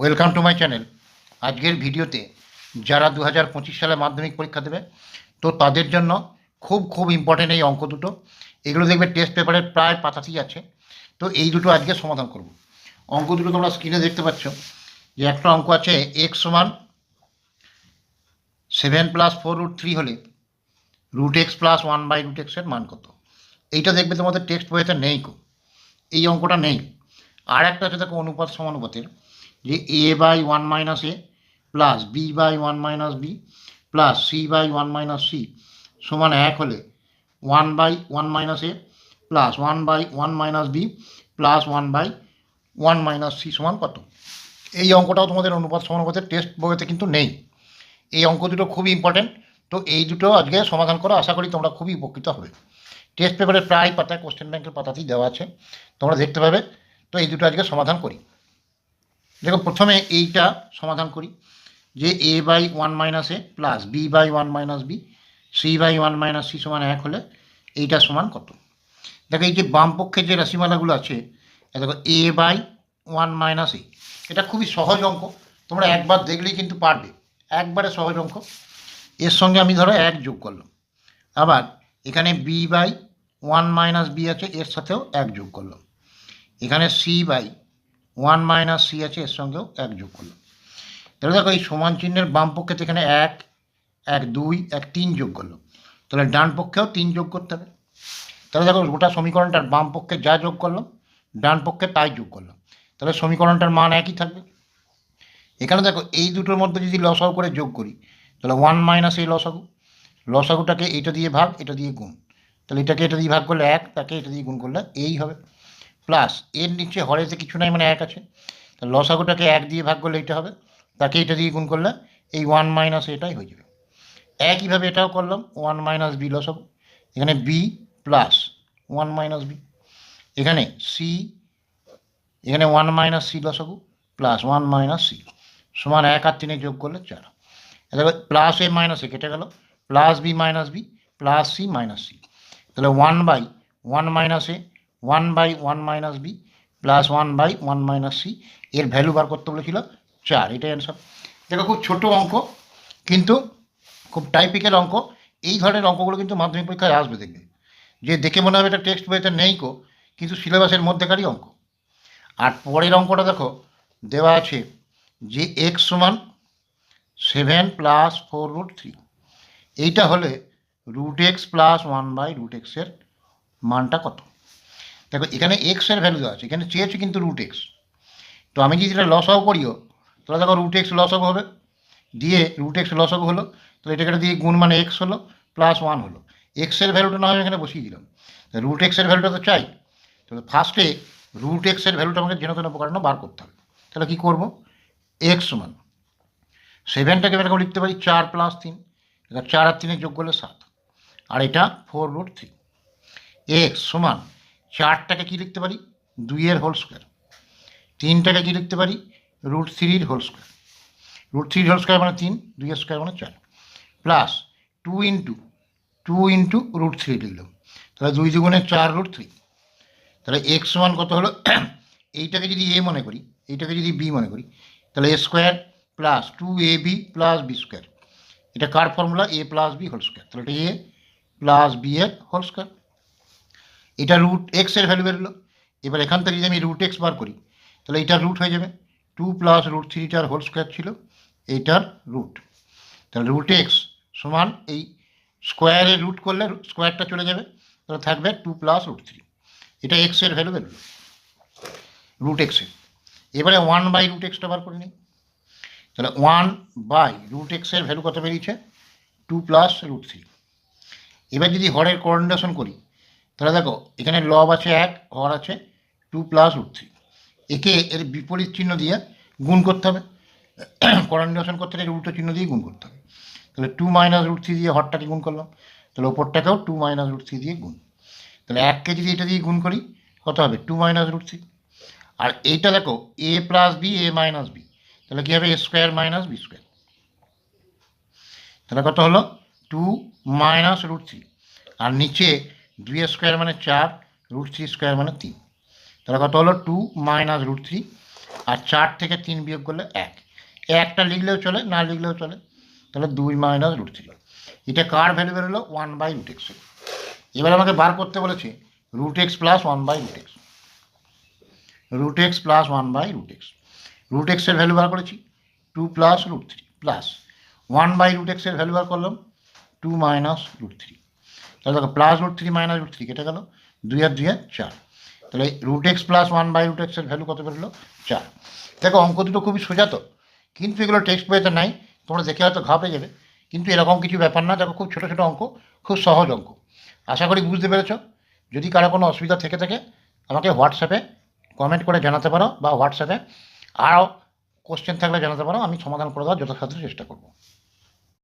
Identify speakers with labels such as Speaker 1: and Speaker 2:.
Speaker 1: Welcome to my channel আজকের ভিডিওতে যারা দু হাজার পঁচিশ সালে মাধ্যমিক পরীক্ষা দেবে, তো তাদের জন্য খুব খুব ইম্পর্টেন্ট এই অঙ্ক দুটো। এগুলো দেখবে টেস্ট পেপারের প্রায় পাতাতেই আছে। তো এই দুটো আজকে সমাধান করব। অঙ্ক দুটো তোমরা স্ক্রিনে দেখতে পাচ্ছ যে একটা অঙ্ক আছে এক্স সমান seven plus four root three হলে root X plus one by root এক্সের মান কত? এইটা দেখবে তোমাদের টেক্সট বইতে নেই কো। এই অঙ্কটা নেই। আর একটা আছে দেখো অনুপাত সমানুপাতের। যে A by one minus A plus B by one minus B plus C by one minus C সমান এক হলে one by one minus A plus one by one minus B plus one by one minus C সমান কত? এই অঙ্কটাও তোমাদের অনুপাত সমানুপাতের test বইতে কিন্তু নেই। এই অঙ্ক দুটো খুবই ইম্পর্টেন্ট তো এই দুটো আজকে সমাধান করো, আশা করি তোমরা খুবই উপকৃত হবে। টেস্ট পেপারের প্রায় পাতায় কোশ্চেন ব্যাংকের পাতাতেই দেওয়া আছে। তোমরা দেখতে পাবে। তো এই দুটো আজকে সমাধান করি। দেখো, প্রথমে এইটা সমাধান করি, যে A by one minus A plus B by one minus B C by one minus C সমান এক হলে এইটা সমান কত? দেখো, এই যে বাম পক্ষে যে রাশিমালাগুলো আছে দেখো A by one minus A এটা খুবই সহজ অঙ্ক, তোমরা একবার দেখলেই কিন্তু পারবে, একবারে সহজ অঙ্ক। এর সঙ্গে আমি ধরো এক যোগ করলাম, আবার এখানে B by one minus B আছে, এর সাথেও এক যোগ করলাম, এখানে C by one minus C আছে, এর সঙ্গেও এক যোগ করলাম। তাহলে দেখো এই সমান চিহ্নের বাম পক্ষে তো এখানে এক এক, দুই, এক, তিন যোগ করল। তাহলে ডান পক্ষেও তিন যোগ করতে হবে। তাহলে দেখো গোটা সমীকরণটার বাম পক্ষে যা যোগ করলাম ডান পক্ষে তাই যোগ করলাম তাহলে সমীকরণটার মান একই থাকবে। এখানে দেখো এই দুটোর মধ্যে যদি লসাগু করে যোগ করি, তাহলে ওয়ান মাইনাস এই লসাগু। লসাগুটাকে এটা দিয়ে ভাগ, এটা দিয়ে গুণ। তাহলে এটাকে এটা দিয়ে ভাগ করলে এক, তাকে এটা দিয়ে গুণ করলে এই হবে। প্লাস এর নিচে হরেতে কিছু নাই মানে এক আছে, তা লসাগুটাকে এক দিয়ে ভাগ করলে এটা হবে, তাকে এটা দিয়ে গুণ করলে এই ওয়ান মাইনাস এটাই হয়ে যাবে। একইভাবে এটাও করলাম ওয়ান মাইনাস বি লসাগু, এখানে B plus one minus B এখানে সি এখানে ওয়ান মাইনাস সি লসাগু প্লাস ওয়ান মাইনাস সি সমান এক আর তিনে যোগ করলে চার। দেখো প্লাস এ মাইনাস এ কেটে গেল plus B minus B plus C minus C তাহলে one by one minus A one by one minus B plus one by one minus C এর ভ্যালু বার করতে বলেছিল চার, এটাই অ্যান্সার দেখো খুব ছোট অঙ্ক, কিন্তু খুব টাইপিক্যাল অঙ্ক, এই ধরনের অঙ্কগুলো কিন্তু মাধ্যমিক পরীক্ষায় আসবে দেখবে। যে দেখে মনে হবে এটা টেক্সট বইতে নেই কো, কিন্তু সিলেবাসের মধ্যেকারই অঙ্ক। আর পরের অঙ্কটা দেখো, দেওয়া আছে যে এক্স সমান seven plus four root three এইটা হলে root X plus one by root এক্সের মানটা কত? দেখো, এখানে এক্সের ভ্যালু দেওয়া আছে, এখানে চেয়েছে কিন্তু রুট এক্স তো আমি যদি এটা লসাও করিও, তাহলে দেখো রুট এক্স লসাগু হবে, দিয়ে রুট এক্স লসাগু হলো, তাহলে এটাকে দিয়ে গুণ মানে এক্স হলো প্লাস ওয়ান হলো। এক্সের ভ্যালুটা না হয় এখানে বসিয়ে দিলাম। রুট এক্সের ভ্যালুটা তো চাই, তাহলে ফার্স্টে রুট এক্সের ভ্যালুটা আমাকে যেন তেন প্রকার বার করতে হবে। তাহলে কী করব? এক্স সমান। সেভেনটাকে আমি এরকম লিখতে পারি, চার প্লাস তিন, এবার চার আর তিনে যোগ করলে সাত, আর এটা ফোর রুট থ্রি এক্স সমান চারটাকে কী লিখতে পারি? দুইয়ের হোল স্কোয়ার তিনটাকে কী লিখতে পারি? রুট থ্রির হোল স্কোয়ার রুট থ্রির হোল স্কোয়ার মানে তিন, দুইয়ের স্কোয়ার মানে চার। Plus two into two into root three লিখলাম। তাহলে দুই দুগুণে চার রুট থ্রি তাহলে এক্স ওয়ান কত হলো? এইটাকে যদি এ মনে করি, এইটাকে যদি বি মনে করি, তাহলে A square plus two A B plus B square এটা কার formula A plus B whole square তাহলে এটা এ প্লাস বি এর হোল স্কোয়ার এটা রুট এক্সের ভ্যালু বেরোলো। এবার এখান থেকে যদি আমি রুট এক্স বার করি, তাহলে এটার রুট হয়ে যাবে। টু প্লাস রুট থ্রিটার হোল স্কোয়ার ছিল এইটার রুট তাহলে রুট এক্স সমান এই স্কোয়ারে রুট করলে স্কোয়ারটা চলে যাবে, তাহলে থাকবে টু প্লাস রুট থ্রি এটা এক্সের ভ্যালু বেরোলো রুট এক্সের এবারে ওয়ান বাই রুট এক্সটা বার করে নিই। তাহলে ওয়ান বাই রুট এক্সের ভ্যালু কত বেরিয়েছে? টু প্লাস রুট থ্রি এবার যদি হরের কোঅর্ডিনেশন করি তাহলে দেখো, এখানে লব আছে এক হর আছে টু প্লাস রুট থ্রি একে এর বিপরীত চিহ্ন দিয়ে গুণ করতে হবে। কোঅর্ডিনেশন করতে গেলে উল্টো চিহ্ন দিয়ে গুণ করতে হবে। তাহলে টু মাইনাস রুট থ্রি দিয়ে হরটাকে গুণ করলাম। তাহলে ওপরটাকেও টু মাইনাস রুট থ্রি দিয়ে গুণ। তাহলে এককে যদি এটা দিয়ে গুণ করি, কত হবে? টু মাইনাস রুট থ্রি আর এইটা দেখো A plus B A minus B তাহলে কী হবে? A square minus B square তাহলে কত হলো? টু মাইনাস রুট থ্রি আর নিচে দুই স্কোয়ার মানে চার, রুট থ্রি স্কোয়ার মানে তিন। তাহলে কত হলো? টু মাইনাস রুট থ্রি আর চার থেকে তিন বিয়োগ করলে এক। একটা লিখলেও চলে, না লিখলেও চলে, তাহলে দুই মাইনাস রুট থ্রি এটা কার ভ্যালু বেরোলো? ওয়ান বাই রুট এক্স এবার আমাকে বার করতে বলেছে root x plus one by root x root x plus one by root x root এক্সের ভ্যালু বার করেছি two plus root three plus one by root এক্সের ভ্যালু বার করলাম টু মাইনাস রুট থ্রি তাহলে দেখো plus root three minus root three কেটে গেল? দুই আর দুই আর চার। তাহলে root x plus one by root এক্সের ভ্যালু কত বেরোলো? চার। দেখো অঙ্ক দুটো খুবই সোজা তো। কিন্তু এগুলো টেক্সট বইতে নাই, তোমরা দেখে হয়তো ঘাপে যাবে কিন্তু এরকম কিছু ব্যাপার না, দেখো খুব ছোটো ছোটো অঙ্ক, খুব সহজ অঙ্ক। আশা করি বুঝতে পেরেছ। যদি কারও কোনো অসুবিধা থেকে থাকে, আমাকে হোয়াটসঅ্যাপে কমেন্ট করে জানাতে পারো বা হোয়াটসঅ্যাপে আরও কোশ্চেন থাকলে জানাতে পারো, আমি সমাধান করে দেওয়ার যথাসাধ্য চেষ্টা করব।